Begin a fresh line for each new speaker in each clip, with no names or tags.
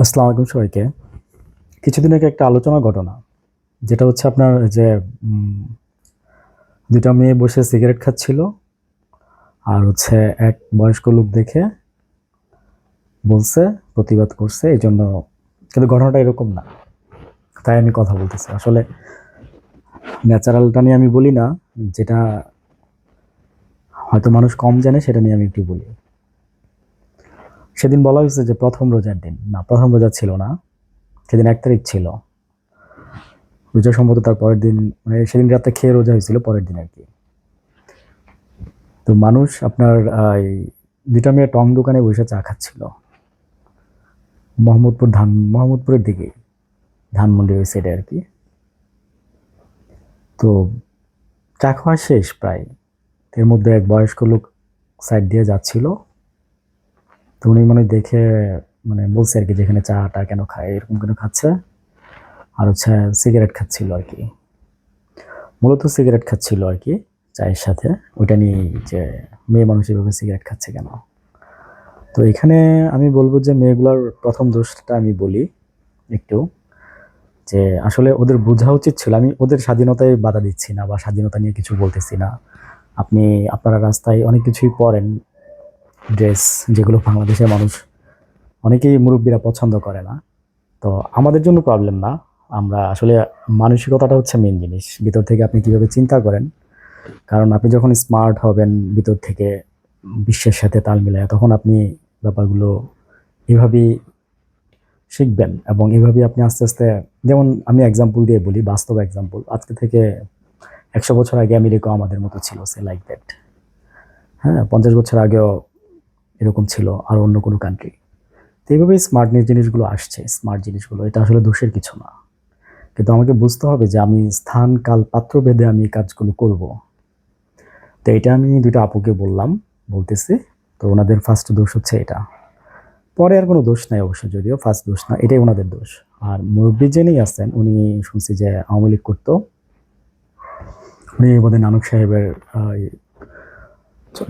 আসসালামু আলাইকুম সবাইকে। কিছুদিন আগে একটা আলোচনা ঘটনা, যেটা হচ্ছে আপনার যে দুটা মেয়ে বসে সিগারেট খাচ্ছিল, আর হচ্ছে এক বয়স্ক লোক দেখে বলছে, প্রতিবাদ করছে এই জন্য কিন্তু ঘটনাটা এরকম না। তাই আমি কথা বলতেছি। আসলে ন্যাচারালটা নিয়ে আমি বলি না, যেটা হয়তো মানুষ কম জানে সেটা নিয়ে আমি একটু বলি। সেদিন বলা হয়েছে যে প্রথম রোজার দিন। না, প্রথম রোজা ছিল না, সেদিন এক তারিখ ছিল। রোজা সম্ভবত তার পরের দিন মানে সেদিন রাতে খেয়ে রোজা হয়েছিল, পরের দিন আর কি। তো মানুষ আপনার এই দুটা মেয়ে টং দোকানে বসে চা খাচ্ছিল। মোহাম্মদপুর ধান, মোহাম্মদপুরের দিকে ধানমন্ডি ওই সাইডে আর কি। তো চা খাওয়া শেষ প্রায়। এর মধ্যে এক বয়স্ক লোক সাইড দিয়ে যাচ্ছিল। তো উনি মানে দেখে মানে বলছে আর কি যেখানে চাটা কেন খায়, এরকম কেন খাচ্ছে? আর হচ্ছে সিগারেট খাচ্ছিল আর কি। মূলত সিগারেট খাচ্ছিল আর কি চায়ের সাথে। ওইটা নিয়ে যে মেয়ে মানুষ এভাবে সিগারেট খাচ্ছে কেন? তো এখানে আমি বলব যে মেয়েগুলোর প্রথম দোষটা আমি বলি একটু, যে আসলে ওদের বোঝা উচিত ছিল। আমি ওদের স্বাধীনতায় বাধা দিচ্ছি না বা স্বাধীনতা নিয়ে কিছু বলতেছি না। আপনি, আপনারা রাস্তায় অনেক কিছুই পড়েন ড্রেস যেগুলো বাংলাদেশের মানুষ অনেকেই মুরব্বীরা পছন্দ করে না। তো আমাদের জন্য প্রবলেম না। আমরা আসলে মানসিকতাটা হচ্ছে মেন জিনিস। ভিতর থেকে আপনি কীভাবে চিন্তা করেন? কারণ আপনি যখন স্মার্ট হবেন ভিতর থেকে বিশ্বের সাথে তাল মিলায়, তখন আপনি ব্যাপারগুলো এভাবেই শিখবেন এবং এভাবেই আপনি আস্তে আস্তে যেমন আমি এক্সাম্পল দিয়ে বলি, বাস্তব এক্সাম্পল আজকে থেকে একশো বছর আগে আমেরিকা আমাদের মতো ছিল, সে লাইক দ্যাট হ্যাঁ পঞ্চাশ বছর আগেও এরকম ছিল আর অন্য কোনো কান্ট্রি তো এইভাবেই স্মার্ট জিনিসগুলো আসছে স্মার্ট জিনিসগুলো। এটা আসলে দোষের কিছু না। কিন্তু আমাকে বুঝতে হবে যে আমি স্থান, কাল, পাত্র ভেদে আমি কাজগুলো করব। তো এটা আমি দুটো আপুকে বললাম, বলতেছি, তো ওনাদের ফার্স্ট দোষ হচ্ছে এটা। পরে আর কোনো দোষ নাই অবশ্য যদিও ফার্স্ট দোষ না, এটাই ওনাদের দোষ। আর মুরব্বী যিনি আছেন, উনি শুনছি যে আওয়ামী লীগ করতো। উনি বোধহয় নানক সাহেবের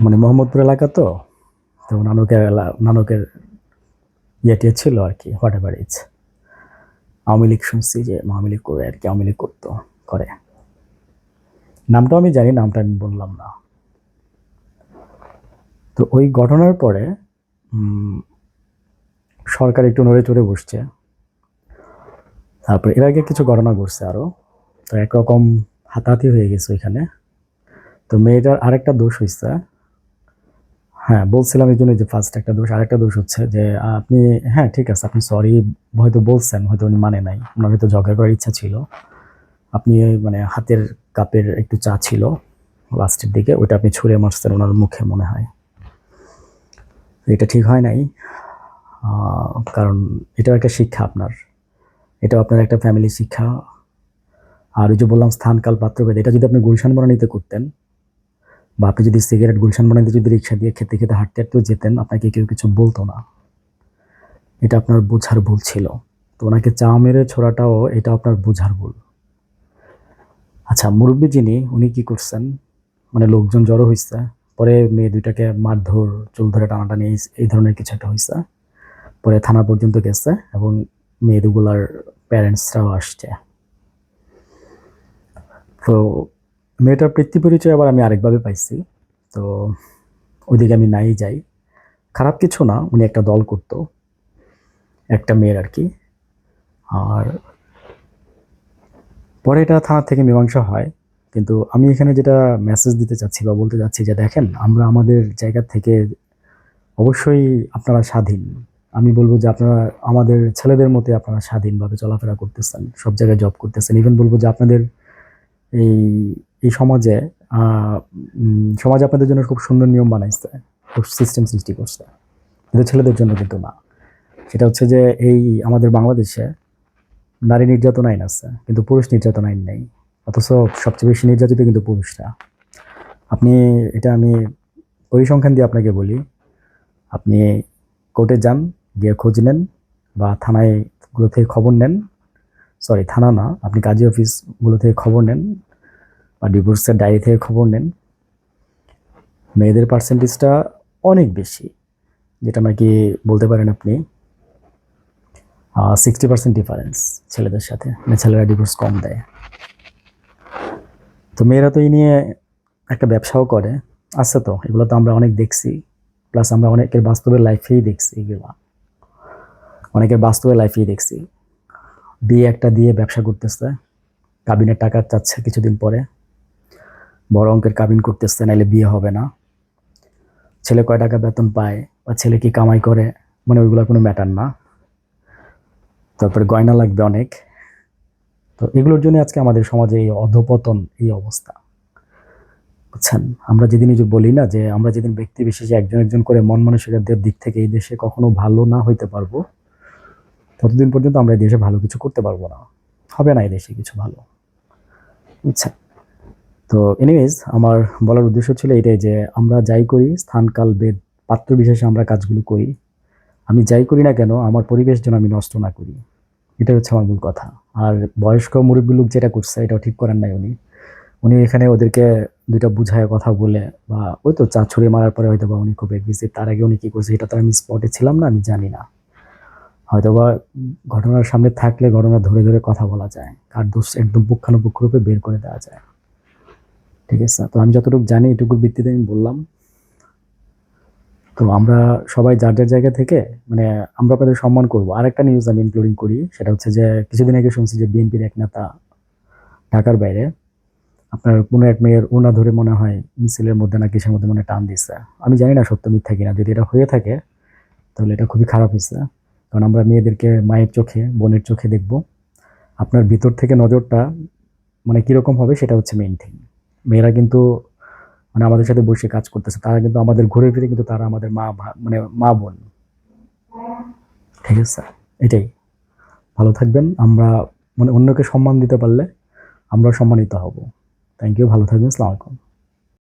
মানে মোহাম্মদপুর এলাকা তো? তো নানকের নানকের ইয়েটিয়ে ছিল আর কি whatever it's Awami League শুনছি যে আওয়ামী লীগ করে আর কি, আওয়ামী লীগ করতো, করে। নামটাও আমি জানি, নামটা আমি বললাম না। তো ওই ঘটনার পরে সরকার একটু নড়ে চড়ে বসছে। তারপরে এর আগে কিছু ঘটনা ঘটছে আরও তো একরকম হাতাহাতি হয়ে গেছে ওইখানে। তো মেয়েটার আরেকটা দোষ হয়েছে হ্যাঁ বলছিলাম এই জন্য যে ফার্স্ট একটা দোষ, আরেকটা দোষ হচ্ছে যে, আপনি হ্যাঁ ঠিক আছে, আপনি সরি হয়তো বলছেন, হয়তো উনি মানে নাই ওনার হয়তো ঝগড়া করার ইচ্ছা ছিল, আপনি মানে হাতের কাপের একটু চা ছিল লাস্টের দিকে, ওইটা আপনি ছুঁড়ে মারছেন ওনার মুখে মনে হয়। এটা ঠিক হয় নাই কারণ এটাও একটা শিক্ষা আপনার, এটাও আপনার একটা ফ্যামিলি শিক্ষা। আর ওই যে বললাম স্থানকাল পাত্রভেদ, এটা যদি আপনি গুলশান বনানীতে করতেন বা আপনি যদি সিগারেট গুলশান বানাইতে যদি রিক্সা দিয়ে খেতে খেতে হাঁটতে হাঁটতেও যেতেন, আপনাকে কেউ কিছু বলতো না। এটা আপনার বোঝার ভুল ছিল। তো ওনাকে চা মেরে ছোড়াটাও এটা আপনার বোঝার ভুল। আচ্ছা মুরব্বী যিনি, উনি কি করছেন? মানে লোকজন জড়ো হয়েছে পরে মেয়ে দুইটাকে মারধর, চুল ধরে টানাটানি, এই- ধরনের কিছু একটা হয়েছে পরে থানা পর্যন্ত গেছে এবং মেয়ে দুগুলার প্যারেন্টসরাও আসছে। তো মেয়েটার বৃত্তি পরিচয় আবার আমি আরেকভাবে পাইছি। তো ওইদিকে আমি নাই যাই। খারাপ কিছু না, উনি একটা দল করতো, একটা মেয়ের আর কি। আর পরে এটা থানা থেকে মীমাংসা হয়, কিন্তু আমি এখানে যেটা মেসেজ দিতে চাচ্ছি বা বলতে চাচ্ছি যে দেখেন, আমরা আমাদের জায়গা থেকে অবশ্যই আপনারা স্বাধীন। আমি বলব যে আপনারা, আমাদের ছেলেদের মতে আপনারা স্বাধীনভাবে চলাফেরা করতেছেন, সব জায়গায় জব করতেছেন। ইভেন বলব যে আপনাদের এই এই সমাজে সমাজ আপনাদের জন্য খুব সুন্দর নিয়ম বানাইছে, খুব সিস্টেম সৃষ্টি করছে। কিন্তু ছেলেদের জন্য কিন্তু না। সেটা হচ্ছে যে এই আমাদের বাংলাদেশে নারী নির্যাতন আইন আছে, কিন্তু পুরুষ নির্যাতন আইন নেই। অথচ সবচেয়ে বেশি নির্যাতিত কিন্তু পুরুষরা। আপনি, এটা আমি পরিসংখ্যান দিয়ে আপনাকে বলি, আপনি কোর্টে যান, গিয়ে খোঁজ নেন বা থানায়গুলো থেকে খবর নেন। সরি, থানা না, আপনি কাজী অফিসগুলো থেকে খবর নেন। বা ডিভোর্সের ডায়েরি থেকে খবর নেন, মেয়েদের পার্সেন্টেজটা অনেক বেশি, যেটা নাকি বলতে পারেন আপনি সিক্সটি পার্সেন্ট ডিফারেন্স ছেলেদের সাথে মানে ছেলেরা ডিভোর্স কম দেয়। তো মেয়েরা তো এই নিয়ে একটা ব্যবসাও করে, আছে তো, এগুলো তো আমরা অনেক দেখছি প্লাস আমরা অনেকের বাস্তবের লাইফেই দেখছি এগুলো। অনেকের বাস্তবের লাইফেই দেখছি। বিয়ে একটা দিয়ে ব্যবসা করতেছে, কাবিনের টাকা চাচ্ছে কিছুদিন পরে। বড় অঙ্কের কাবিন করতেছে, নাইলে বিয়ে হবে না। ছেলে কয় টাকা বেতন পায় বা ছেলে কি কামাই করে মানে ওইগুলো কোনো ম্যাটার না। তারপরে গয়না লাগবে অনেক। তো এগুলোর জন্য আজকে আমাদের সমাজে এই অধপতন, এই অবস্থা। বুঝছেন? আমরা যেদিন যে বলি না যে, আমরা যেদিন ব্যক্তি বিশেষে একজন একজন করে মন মানসিকতার দিক থেকে এই দেশে কখনো ভালো না হইতে পারব, ততদিন পর্যন্ত আমরা এই দেশে ভালো কিছু করতে পারব না। হবে না এই দেশে কিছু ভালো। বুঝছেন? তো এনিওয়েজ আমার বলার উদ্দেশ্য ছিল এটাই যে আমরা যাই করি স্থানকাল বেদ, পাত্র বিশেষে আমরা কাজগুলো করি। আমি যাই করি না কেন, আমার পরিবেশ যেন আমি নষ্ট না করি। এটা হচ্ছে আমার মূল কথা। আর বয়স্ক মুরব্বী লোক যেটা করছে, এটাও ঠিক করেন নাই উনি। উনি এখানে ওদেরকে দুইটা বুঝায় কথা বলে বা ওই তো চা ছড়িয়ে মারার পরে হয়তো বা উনি খুব এগ্রেসিভ তার আগে উনি কী করছে এটা তো আমি স্পটে ছিলাম না, আমি জানি না। হয়তো বা ঘটনার সামনে থাকলে ঘটনা ধরে ধরে কথা বলা যায়। কার দোষ একদম পুঙ্খানুপুঙ্খ রূপে বের করে দেওয়া যায়। ঠিক আছে? তো আমি যতটুকু জানি এটুকুর ভিত্তিতে আমি বললাম। তো আমরা সবাই যার যার জায়গা থেকে মানে আমরা আপনাদের সম্মান করব। আরেকটা নিউজ আমি ইনক্লুডিং করি, সেটা হচ্ছে যে, কিছুদিন আগে শুনছি যে বিএনপির এক নেতা ঢাকার বাইরে, আপনার কোনো এক মেয়ের ওনা ধরে মনে হয় মিছিলের মধ্যে না কিসের মধ্যে মনে টান দিচ্ছে আমি জানি না সত্য মিথ্যা কিনা, যদি এটা হয়ে থাকে, তাহলে এটা খুবই খারাপ হয়েছে। কারণ আমরা মেয়েদেরকে মায়ের চোখে, বোনের চোখে দেখব। আপনার ভিতর থেকে নজরটা মানে কীরকম হবে, সেটা হচ্ছে মেইন থিং মেয়েরা কিন্তু মানে আমাদের সাথে বসে কাজ করতেছে। তারা কিন্তু আমাদের ঘুরে ফিরে কিন্তু তারা আমাদের মা মানে মা বোন। ঠিক আছে, স্যার? এটাই। ভালো থাকবেন। আমরা মানে অন্যকে সম্মান দিতে পারলে আমরা সম্মানিত হব। থ্যাংক ইউ ভালো থাকবেন। আলাইকুম